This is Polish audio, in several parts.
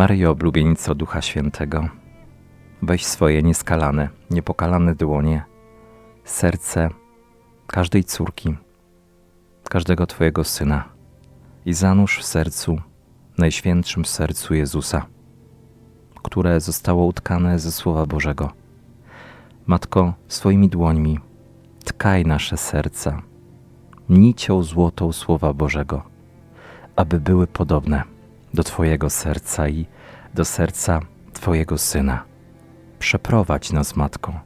Maryjo, oblubienico Ducha Świętego, weź swoje nieskalane, niepokalane dłonie, serce każdej córki, każdego Twojego Syna i zanurz w sercu, najświętszym sercu Jezusa, które zostało utkane ze Słowa Bożego. Matko, swoimi dłońmi tkaj nasze serca nicią złotą Słowa Bożego, aby były podobne do Twojego serca i do serca Twojego Syna. Przeprowadź nas, Matko,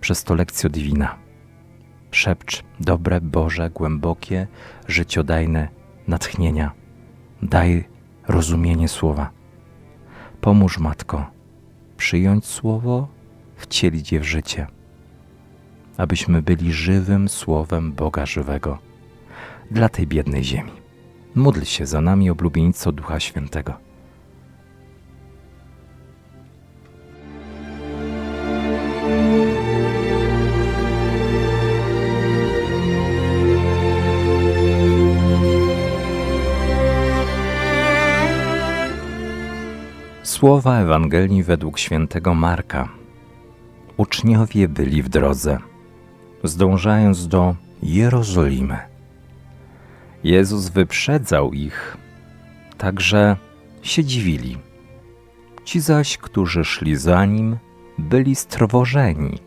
przez to lekcjo divina. Szepcz dobre, Boże, głębokie, życiodajne natchnienia. Daj rozumienie słowa. Pomóż, Matko, przyjąć słowo, wcielić je w życie, abyśmy byli żywym słowem Boga żywego dla tej biednej ziemi. Módl się za nami, oblubieńco Ducha Świętego. Słowa Ewangelii według świętego Marka. Uczniowie byli w drodze, zdążając do Jerozolimy. Jezus wyprzedzał ich, także się dziwili. Ci zaś, którzy szli za nim, byli strwożeni.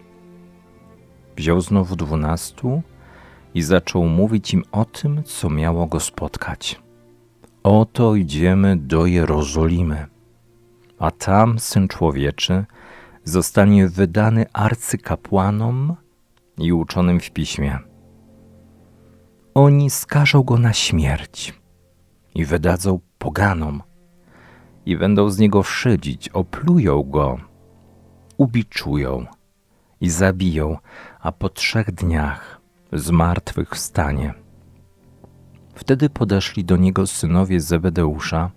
Wziął znowu dwunastu i zaczął mówić im o tym, co miało go spotkać. Oto idziemy do Jerozolimy, a tam syn człowieczy zostanie wydany arcykapłanom i uczonym w piśmie oni skażą go na śmierć i wydadzą poganom i będą z niego szydzić, oplują go, ubiczują i zabiją, a po trzech dniach z martwych wstanie. Wtedy podeszli do niego synowie Zebedeusza,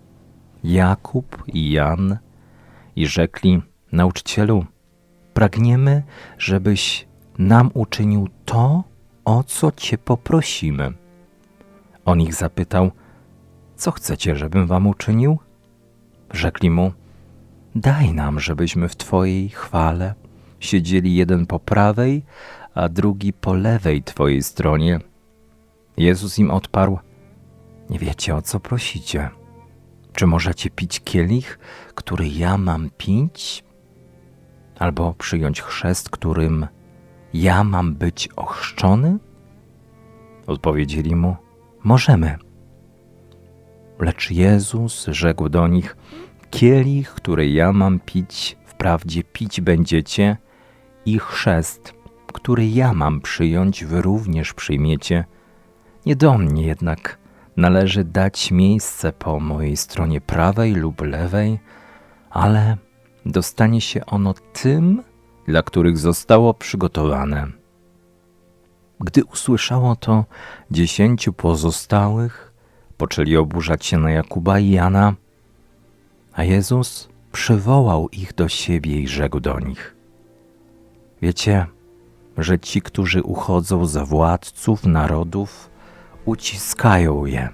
Jakub i Jan i rzekli, nauczycielu, pragniemy, żebyś nam uczynił to, o co Cię poprosimy. On ich zapytał, co chcecie, żebym wam uczynił? Rzekli mu, daj nam, żebyśmy w Twojej chwale siedzieli jeden po prawej, a drugi po lewej Twojej stronie. Jezus im odparł, nie wiecie o co prosicie. Czy możecie pić kielich, który ja mam pić? Albo przyjąć chrzest, którym ja mam być ochrzczony? Odpowiedzieli mu: Możemy. Lecz Jezus rzekł do nich: Kielich, który ja mam pić, wprawdzie pić będziecie, i chrzest, który ja mam przyjąć, wy również przyjmiecie. Nie do mnie jednak należy dać miejsce po mojej stronie prawej lub lewej, ale dostanie się ono tym, dla których zostało przygotowane. Gdy usłyszało to dziesięciu pozostałych, poczęli oburzać się na Jakuba i Jana, a Jezus przywołał ich do siebie i rzekł do nich: Wiecie, że ci, którzy uchodzą za władców narodów, uciskają je,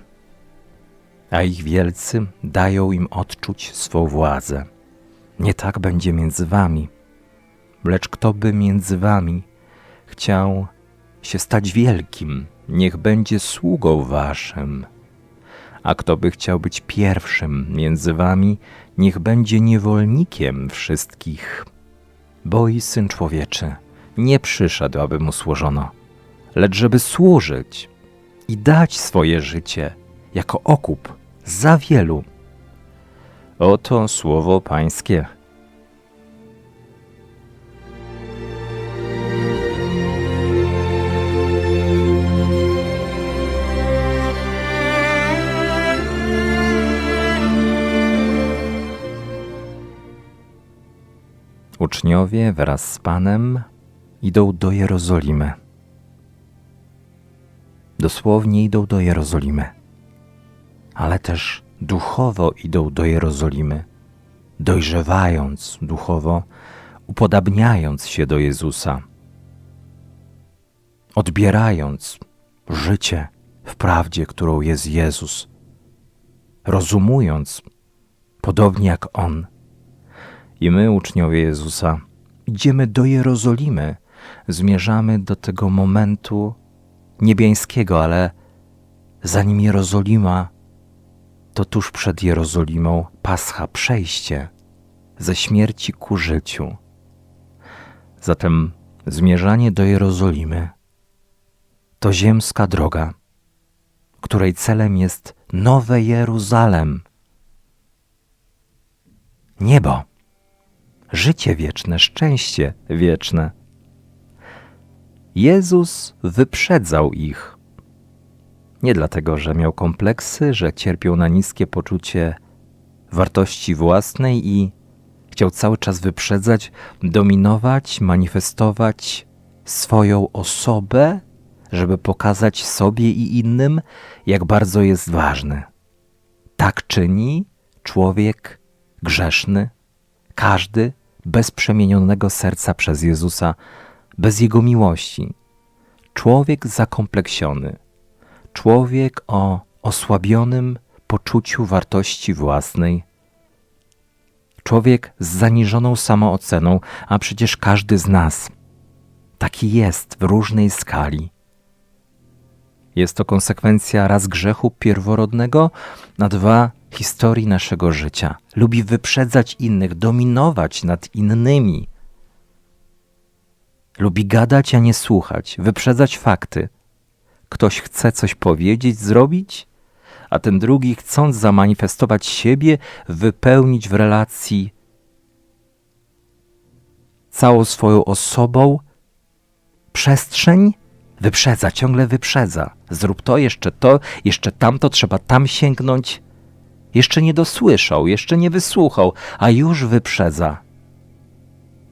a ich wielcy dają im odczuć swą władzę. Nie tak będzie między wami Lecz kto by między wami chciał się stać wielkim, niech będzie sługą waszym. A kto by chciał być pierwszym między wami, niech będzie niewolnikiem wszystkich. Bo i Syn Człowieczy nie przyszedł, aby mu służono, lecz żeby służyć i dać swoje życie jako okup za wielu. Oto słowo Pańskie. Uczniowie wraz z Panem idą do Jerozolimy. Dosłownie idą do Jerozolimy, ale też duchowo idą do Jerozolimy, dojrzewając duchowo, upodabniając się do Jezusa, odbierając życie w prawdzie, którą jest Jezus, rozumując podobnie jak On. I my, uczniowie Jezusa, idziemy do Jerozolimy, zmierzamy do tego momentu niebiańskiego, ale zanim Jerozolima, to tuż przed Jerozolimą Pascha, przejście ze śmierci ku życiu. Zatem zmierzanie do Jerozolimy to ziemska droga, której celem jest nowe Jeruzalem. Niebo, życie wieczne, szczęście wieczne. Jezus wyprzedzał ich. Nie dlatego, że miał kompleksy, że cierpiał na niskie poczucie wartości własnej i chciał cały czas wyprzedzać, dominować, manifestować swoją osobę, żeby pokazać sobie i innym, jak bardzo jest ważny. Tak czyni człowiek grzeszny, każdy bez przemienionego serca przez Jezusa, bez Jego miłości. Człowiek zakompleksiony, człowiek o osłabionym poczuciu wartości własnej, człowiek z zaniżoną samooceną, a przecież każdy z nas taki jest w różnej skali. Jest to konsekwencja raz grzechu pierworodnego, a dwa historii naszego życia. Lubi wyprzedzać innych, dominować nad innymi. Lubi gadać, a nie słuchać, wyprzedzać fakty. Ktoś chce coś powiedzieć, zrobić, a ten drugi, chcąc zamanifestować siebie, wypełnić w relacji całą swoją osobą przestrzeń, wyprzedza, ciągle wyprzedza. Zrób to, jeszcze to, jeszcze tamto, trzeba tam sięgnąć. Jeszcze nie dosłyszał, jeszcze nie wysłuchał, a już wyprzedza.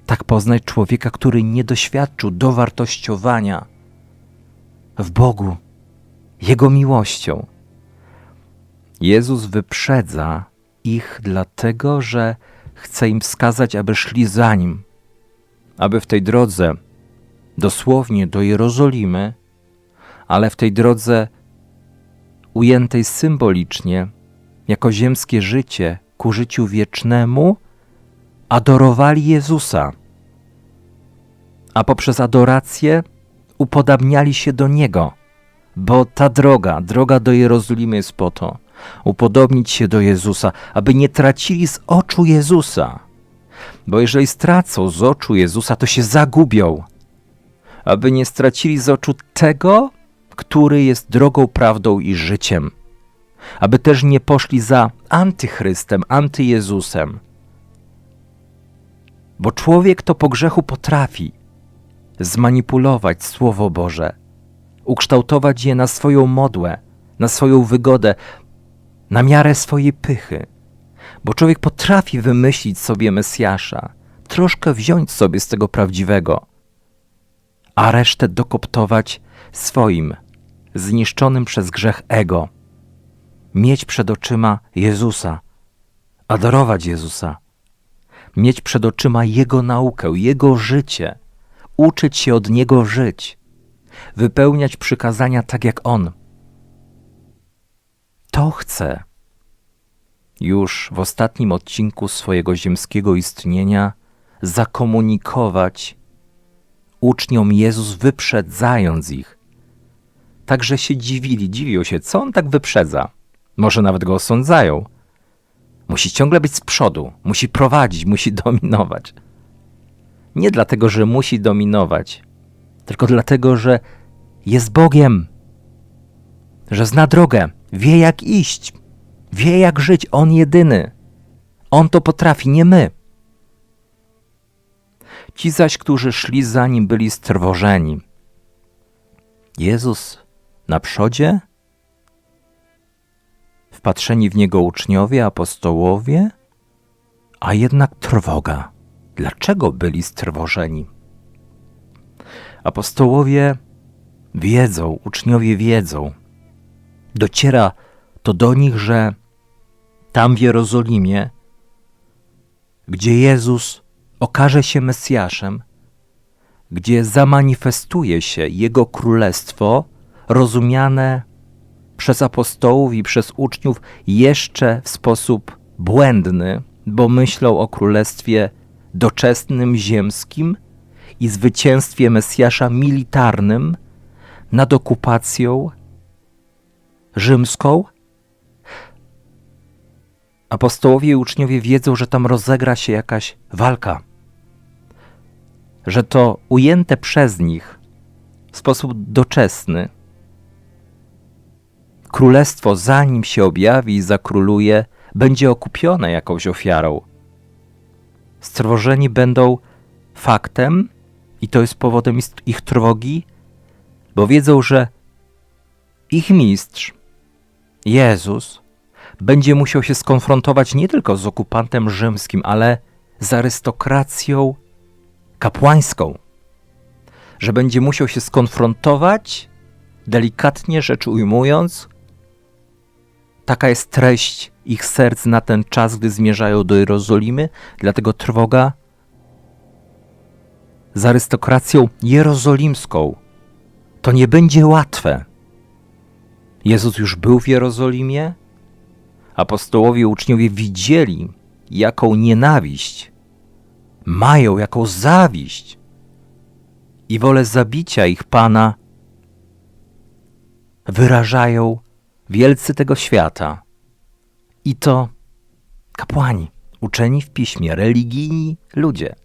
Tak poznać człowieka, który nie doświadczył dowartościowania w Bogu, Jego miłością. Jezus wyprzedza ich dlatego, że chce im wskazać, aby szli za nim, aby w tej drodze, dosłownie do Jerozolimy, ale w tej drodze ujętej symbolicznie, jako ziemskie życie ku życiu wiecznemu, adorowali Jezusa, a poprzez adorację upodabniali się do Niego, bo ta droga, droga do Jerozolimy jest po to, upodobnić się do Jezusa, aby nie tracili z oczu Jezusa. Bo jeżeli stracą z oczu Jezusa, to się zagubią, aby nie stracili z oczu tego, który jest drogą, prawdą i życiem. Aby też nie poszli za antychrystem, antyjezusem. Bo człowiek to po grzechu potrafi zmanipulować Słowo Boże, ukształtować je na swoją modłę, na swoją wygodę, na miarę swojej pychy. Bo człowiek potrafi wymyślić sobie Mesjasza, troszkę wziąć sobie z tego prawdziwego, a resztę dokoptować swoim, zniszczonym przez grzech ego. Mieć przed oczyma Jezusa, adorować Jezusa, mieć przed oczyma Jego naukę, Jego życie, uczyć się od Niego żyć, wypełniać przykazania tak jak On. To chce. Już w ostatnim odcinku swojego ziemskiego istnienia zakomunikować uczniom Jezus, wyprzedzając ich. Także się dziwili, dziwią się, co on tak wyprzedza. Może nawet go osądzają. Musi ciągle być z przodu, musi prowadzić, musi dominować. Nie dlatego, że musi dominować, tylko dlatego, że jest Bogiem, że zna drogę, wie jak iść, wie jak żyć, On jedyny. On to potrafi, nie my. Ci zaś, którzy szli za nim, byli strwożeni. Jezus na przodzie, wpatrzeni w niego uczniowie, apostołowie, a jednak trwoga. Dlaczego byli strwożeni? Apostołowie wiedzą, uczniowie wiedzą, dociera to do nich, że tam w Jerozolimie, gdzie Jezus okaże się Mesjaszem, gdzie zamanifestuje się Jego królestwo, rozumiane przez apostołów i przez uczniów jeszcze w sposób błędny, bo myślą o królestwie doczesnym, ziemskim i zwycięstwie Mesjasza militarnym nad okupacją rzymską. Apostołowie i uczniowie wiedzą, że tam rozegra się jakaś walka, że to ujęte przez nich w sposób doczesny królestwo, zanim się objawi i zakróluje, będzie okupione jakąś ofiarą. Stworzeni będą faktem, i to jest powodem ich trwogi, bo wiedzą, że ich mistrz, Jezus, będzie musiał się skonfrontować nie tylko z okupantem rzymskim, ale z arystokracją kapłańską. Że będzie musiał się skonfrontować, delikatnie rzecz ujmując, taka jest treść ich serc na ten czas, gdy zmierzają do Jerozolimy, dlatego trwoga z arystokracją jerozolimską. To nie będzie łatwe. Jezus już był w Jerozolimie, apostołowie uczniowie widzieli, jaką nienawiść mają, jaką zawiść i wolę zabicia ich Pana wyrażają wielcy tego świata. I to kapłani, uczeni w piśmie, religijni ludzie.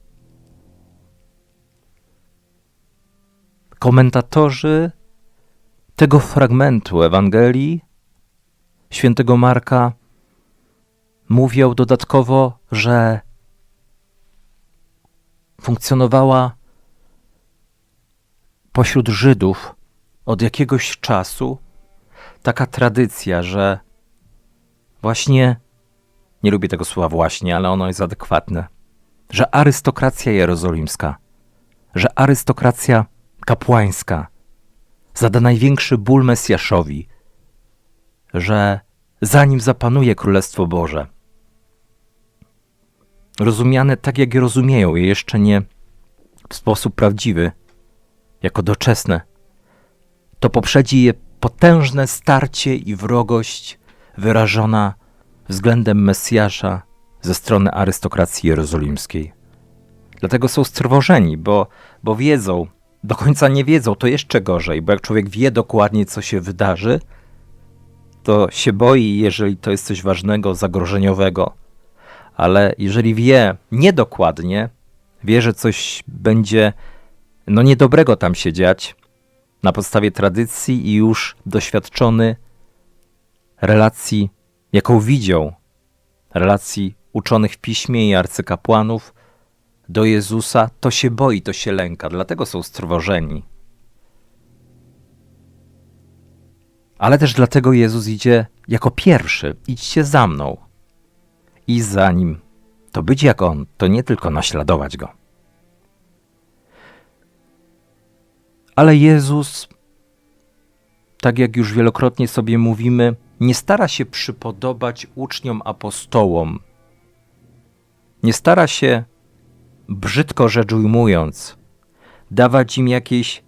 Komentatorzy tego fragmentu Ewangelii świętego Marka mówią dodatkowo, że funkcjonowała pośród Żydów od jakiegoś czasu taka tradycja, że właśnie, nie lubię tego słowa właśnie, ale ono jest adekwatne, że arystokracja jerozolimska, że arystokracja kapłańska zada największy ból Mesjaszowi, że zanim zapanuje Królestwo Boże, rozumiane tak, jak je rozumieją je, jeszcze nie w sposób prawdziwy, jako doczesne, to poprzedzi je potężne starcie i wrogość wyrażona względem Mesjasza ze strony arystokracji jerozolimskiej. Dlatego są strwożeni, bo, bo wiedzą, do końca nie wiedzą, to jeszcze gorzej, bo jak człowiek wie dokładnie, co się wydarzy, to się boi, jeżeli to jest coś ważnego, zagrożeniowego. Ale jeżeli wie niedokładnie, wie, że coś będzie no niedobrego tam się dziać, na podstawie tradycji i już doświadczony relacji, jaką widział, relacji uczonych w piśmie i arcykapłanów do Jezusa, to się boi, to się lęka, dlatego są strwożeni. Ale też dlatego Jezus idzie jako pierwszy. Idźcie za mną. I za nim. To być jak on, to nie tylko naśladować go. Ale Jezus, tak jak już wielokrotnie sobie mówimy, nie stara się przypodobać uczniom apostołom. Nie stara się, brzydko rzecz ujmując, dawać im jakiejś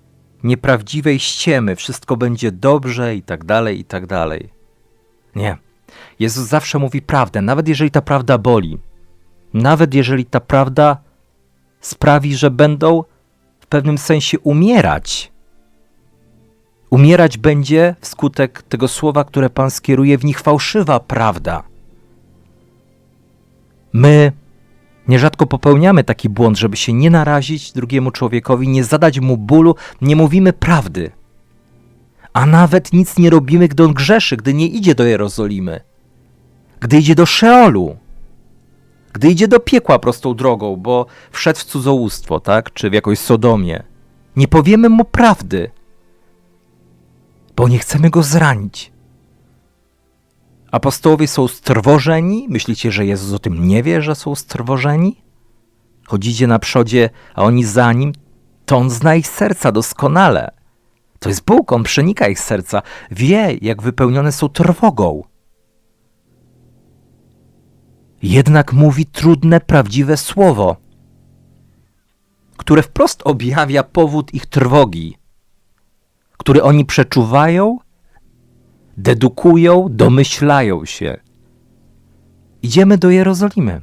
nieprawdziwej ściemy, wszystko będzie dobrze i tak dalej, i tak dalej. Nie. Jezus zawsze mówi prawdę, nawet jeżeli ta prawda boli. Nawet jeżeli ta prawda sprawi, że będą w pewnym sensie umierać. Umierać będzie wskutek tego słowa, które Pan skieruje w nich fałszywa prawda. My nierzadko popełniamy taki błąd, żeby się nie narazić drugiemu człowiekowi, nie zadać mu bólu, nie mówimy prawdy. A nawet nic nie robimy, gdy on grzeszy, gdy nie idzie do Jerozolimy, gdy idzie do Szeolu gdy idzie do piekła prostą drogą, bo wszedł w cudzołóstwo, tak? Czy w jakąś Sodomie. Nie powiemy mu prawdy, bo nie chcemy go zranić. Apostołowie są strwożeni? Myślicie, że Jezus o tym nie wie, że są strwożeni? Chodzicie na przodzie, a oni za nim? To on zna ich serca doskonale. To jest Bóg, on przenika ich serca. Wie, jak wypełnione są trwogą jednak mówi trudne, prawdziwe słowo, które wprost objawia powód ich trwogi, który oni przeczuwają, dedukują, domyślają się. Idziemy do Jerozolimy.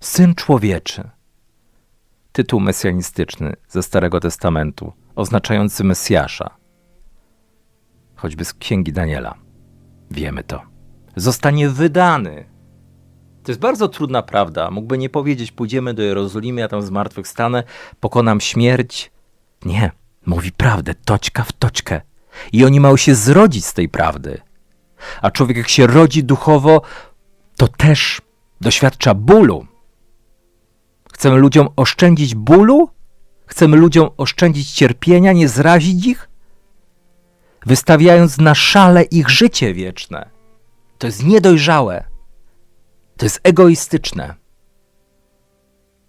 Syn człowieczy. Tytuł mesjanistyczny ze Starego Testamentu, oznaczający Mesjasza. Choćby z księgi Daniela. Wiemy to. Zostanie wydany. To jest bardzo trudna prawda. Mógłby nie powiedzieć, pójdziemy do Jerozolimy, ja tam zmartwychwstanę, pokonam śmierć. Nie, mówi prawdę, toćka w toćkę. I oni mają się zrodzić z tej prawdy. A człowiek, jak się rodzi duchowo, to też doświadcza bólu. Chcemy ludziom oszczędzić bólu? Chcemy ludziom oszczędzić cierpienia, nie zrazić ich? Wystawiając na szale ich życie wieczne. To jest niedojrzałe. To jest egoistyczne.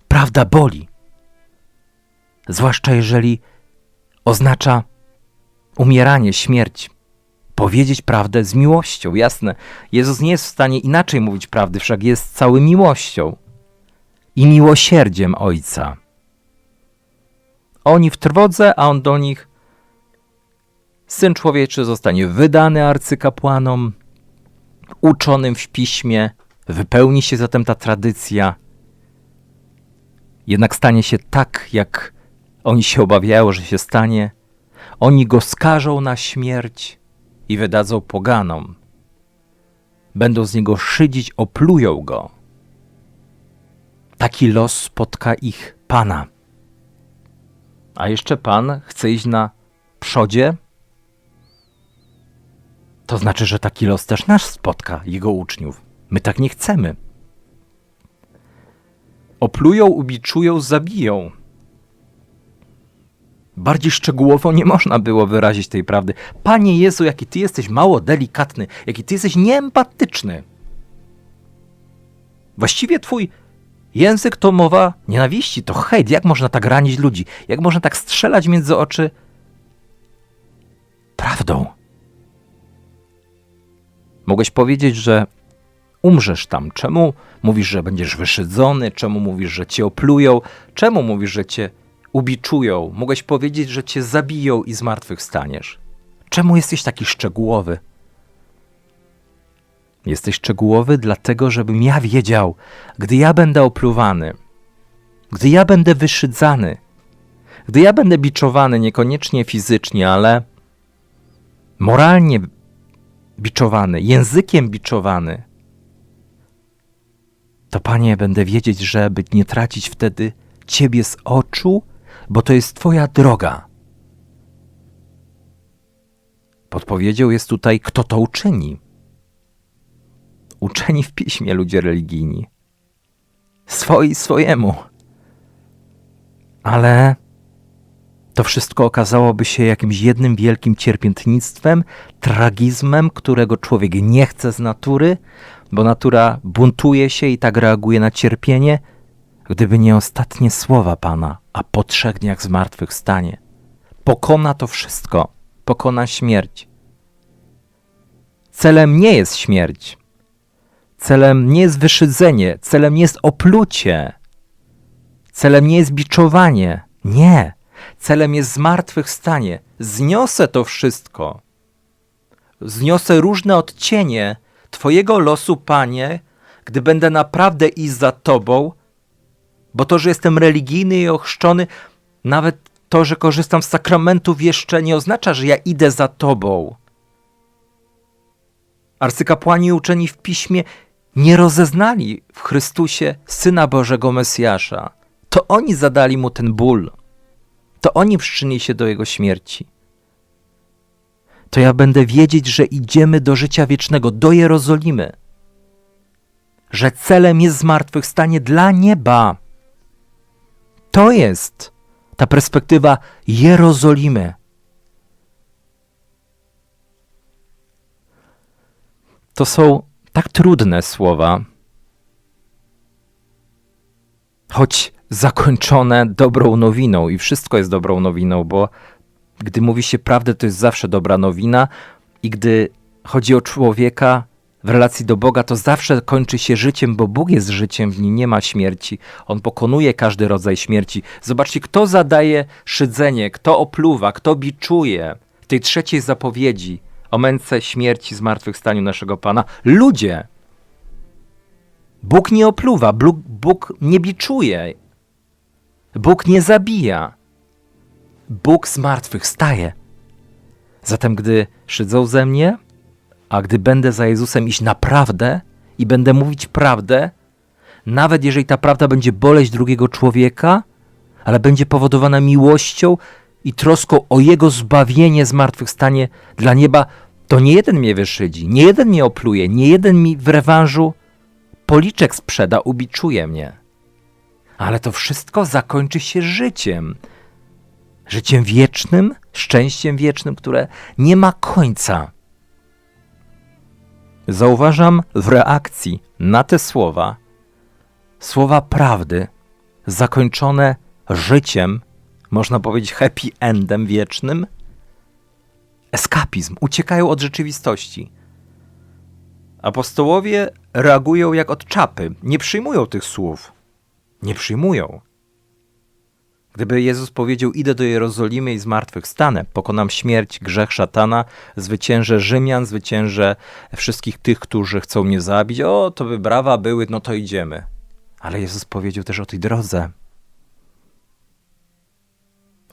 Prawda boli. Zwłaszcza jeżeli oznacza umieranie, śmierć. Powiedzieć prawdę z miłością, jasne. Jezus nie jest w stanie inaczej mówić prawdy, wszak jest cały miłością i miłosierdziem Ojca. Oni w trwodze, a on do nich Syn Człowieczy zostanie wydany arcykapłanom, uczonym w piśmie, wypełni się zatem ta tradycja. Jednak stanie się tak, jak oni się obawiają, że się stanie. Oni go skażą na śmierć i wydadzą poganom. Będą z niego szydzić, oplują go. Taki los spotka ich Pana. A jeszcze Pan chce iść na przodzie? To znaczy, że taki los też nas spotka, jego uczniów. My tak nie chcemy. Oplują, ubiczują, zabiją. Bardziej szczegółowo nie można było wyrazić tej prawdy. Panie Jezu, jaki Ty jesteś mało delikatny, jaki Ty jesteś nieempatyczny. Właściwie Twój język to mowa nienawiści, to hejt. Jak można tak ranić ludzi? Jak można tak strzelać między oczy prawdą? Mogłeś powiedzieć, że umrzesz tam. Czemu mówisz, że będziesz wyszydzony? Czemu mówisz, że cię oplują? Czemu mówisz, że cię ubiczują? Mogłeś powiedzieć, że cię zabiją i zmartwychwstaniesz. Czemu jesteś taki szczegółowy? Jesteś szczegółowy dlatego, żebym ja wiedział, gdy ja będę opluwany, gdy ja będę wyszydzany, gdy ja będę biczowany niekoniecznie fizycznie, ale moralnie biczowany, językiem biczowany, to Panie, będę wiedzieć, żeby nie tracić wtedy Ciebie z oczu, bo to jest Twoja droga. Podpowiedzią jest tutaj, kto to uczyni. Uczeni w piśmie ludzie religijni. Swoi swojemu. Ale to wszystko okazałoby się jakimś jednym wielkim cierpiętnictwem, tragizmem, którego człowiek nie chce z natury, bo natura buntuje się i tak reaguje na cierpienie, gdyby nie ostatnie słowa Pana, a po trzech dniach zmartwychwstanie. Pokona to wszystko, pokona śmierć. Celem nie jest śmierć. Celem nie jest wyszydzenie, celem nie jest oplucie. Celem nie jest biczowanie. Nie. Celem jest zmartwychwstanie. Zniosę to wszystko. Zniosę różne odcienie Twojego losu, Panie, gdy będę naprawdę iść za Tobą, bo to, że jestem religijny i ochrzczony, nawet to, że korzystam z sakramentów jeszcze nie oznacza, że ja idę za Tobą. Arcykapłani uczeni w piśmie nie rozeznali w Chrystusie Syna Bożego Mesjasza. To oni zadali mu ten ból. To oni przyczynili się do jego śmierci. To ja będę wiedzieć, że idziemy do życia wiecznego, do Jerozolimy. Że celem jest zmartwychwstanie dla nieba. To jest ta perspektywa Jerozolimy. To są tak trudne słowa, choć zakończone dobrą nowiną i wszystko jest dobrą nowiną, bo gdy mówi się prawdę, to jest zawsze dobra nowina i gdy chodzi o człowieka w relacji do Boga, to zawsze kończy się życiem, bo Bóg jest życiem, w nim nie ma śmierci. On pokonuje każdy rodzaj śmierci. Zobaczcie, kto zadaje szydzenie, kto opluwa, kto biczuje w tej trzeciej zapowiedzi o męce śmierci, zmartwychwstaniu naszego Pana. Ludzie. Bóg nie opluwa, Bóg, Bóg nie biczuje, Bóg nie zabija. Bóg z martwych staje. Zatem, gdy szydzą ze mnie, a gdy będę za Jezusem iść naprawdę i będę mówić prawdę, nawet jeżeli ta prawda będzie boleć drugiego człowieka, ale będzie powodowana miłością i troską o jego zbawienie zmartwychwstanie dla nieba, to nie jeden mnie wyszydzi, nie jeden mnie opluje, nie jeden mi w rewanżu policzek sprzeda, ubiczuje mnie. Ale to wszystko zakończy się życiem. Życiem wiecznym, szczęściem wiecznym, które nie ma końca. Zauważam w reakcji na te słowa, słowa prawdy, zakończone życiem, można powiedzieć happy endem wiecznym, eskapizm, uciekają od rzeczywistości. Apostołowie reagują jak od czapy, nie przyjmują tych słów. Nie przyjmują. Gdyby Jezus powiedział: Idę do Jerozolimy i zmartwychwstanę, pokonam śmierć, grzech szatana, zwyciężę Rzymian, zwyciężę wszystkich tych, którzy chcą mnie zabić, o, to by brawa były, no to idziemy. Ale Jezus powiedział też o tej drodze.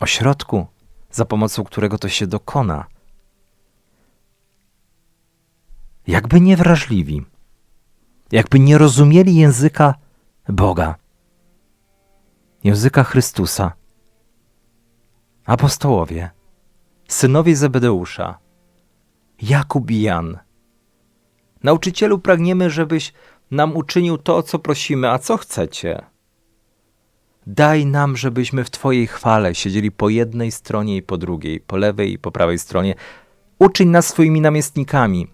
O środku, za pomocą którego to się dokona. Jakby niewrażliwi, jakby nie rozumieli języka Boga języka Chrystusa. Apostołowie, synowie Zebedeusza, Jakub i Jan. Nauczycielu, pragniemy, żebyś nam uczynił to, co prosimy, a co chcecie. Daj nam, żebyśmy w Twojej chwale siedzieli po jednej stronie i po drugiej, po lewej i po prawej stronie. Uczyń nas swoimi namiestnikami.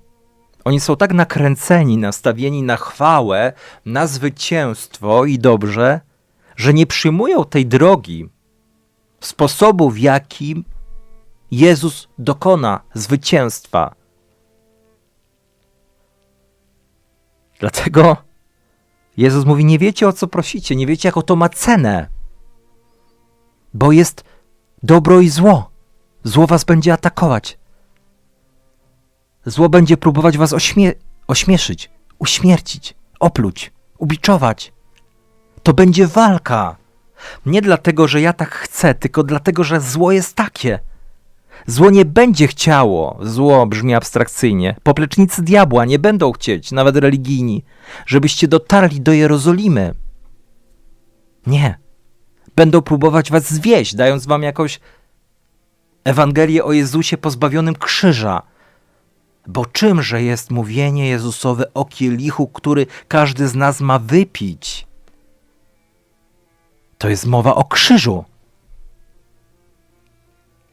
Oni są tak nakręceni, nastawieni na chwałę, na zwycięstwo i dobrze, że nie przyjmują tej drogi, sposobu, w jakim Jezus dokona zwycięstwa. Dlatego Jezus mówi: Nie wiecie o co prosicie, nie wiecie, jaką to ma cenę, bo jest dobro i zło. Zło was będzie atakować. Zło będzie próbować was ośmie ośmieszyć, uśmiercić, opluć, ubiczować to będzie walka. Nie dlatego, że ja tak chcę, tylko dlatego, że zło jest takie. Zło nie będzie chciało, zło brzmi abstrakcyjnie, poplecznicy diabła nie będą chcieć, nawet religijni, żebyście dotarli do Jerozolimy. Nie. Będą próbować was zwieść, dając wam jakąś Ewangelię o Jezusie pozbawionym krzyża. Bo czymże jest mówienie Jezusowe o kielichu, który każdy z nas ma wypić? To jest mowa o krzyżu.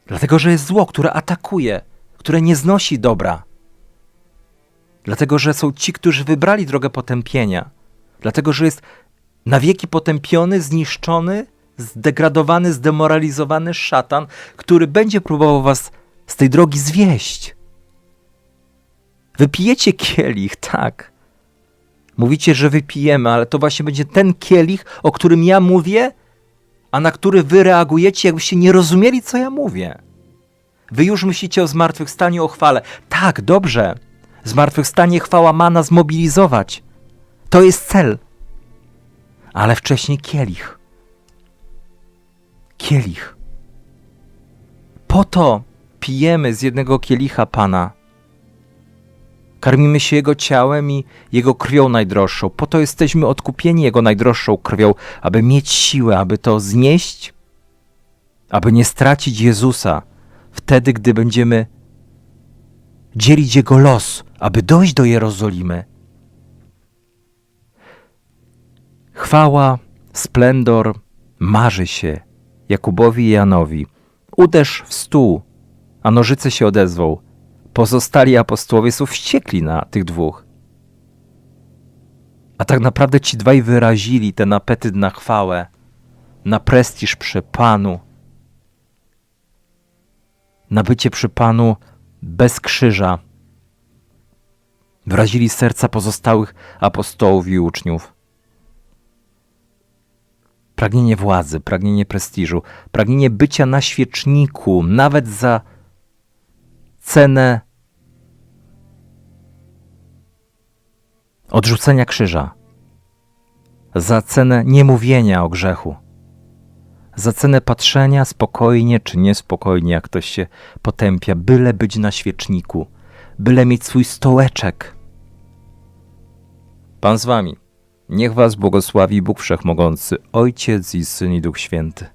Dlatego, że jest zło, które atakuje, które nie znosi dobra. Dlatego, że są ci, którzy wybrali drogę potępienia. Dlatego, że jest na wieki potępiony, zniszczony, zdegradowany, zdemoralizowany szatan, który będzie próbował was z tej drogi zwieść. Wypijecie kielich, tak. Mówicie, że wypijemy, ale to właśnie będzie ten kielich, o którym ja mówię, a na który wy reagujecie, jakbyście nie rozumieli, co ja mówię. Wy już myślicie o zmartwychwstaniu, o chwale. Tak, dobrze. Zmartwychwstanie, chwała ma nas mobilizować. To jest cel. Ale wcześniej kielich. Kielich. Po to pijemy z jednego kielicha Pana Karmimy się Jego ciałem i Jego krwią najdroższą. Po to jesteśmy odkupieni Jego najdroższą krwią, aby mieć siłę, aby to znieść, aby nie stracić Jezusa wtedy, gdy będziemy dzielić Jego los, aby dojść do Jerozolimy. Chwała, splendor marzy się Jakubowi i Janowi. Uderz w stół, a nożyce się odezwą pozostali apostołowie są wściekli na tych dwóch. A tak naprawdę ci dwaj wyrazili ten apetyt na chwałę, na prestiż przy Panu, na bycie przy Panu bez krzyża. Wyrazili serca pozostałych apostołów i uczniów. Pragnienie władzy, pragnienie prestiżu, pragnienie bycia na świeczniku, nawet za cenę odrzucenia krzyża. za cenę niemówienia o grzechu, za cenę patrzenia spokojnie czy niespokojnie, jak ktoś się potępia, byle być na świeczniku, byle mieć swój stołeczek. Pan z wami. Niech was błogosławi Bóg Wszechmogący, Ojciec i Syn i Duch Święty.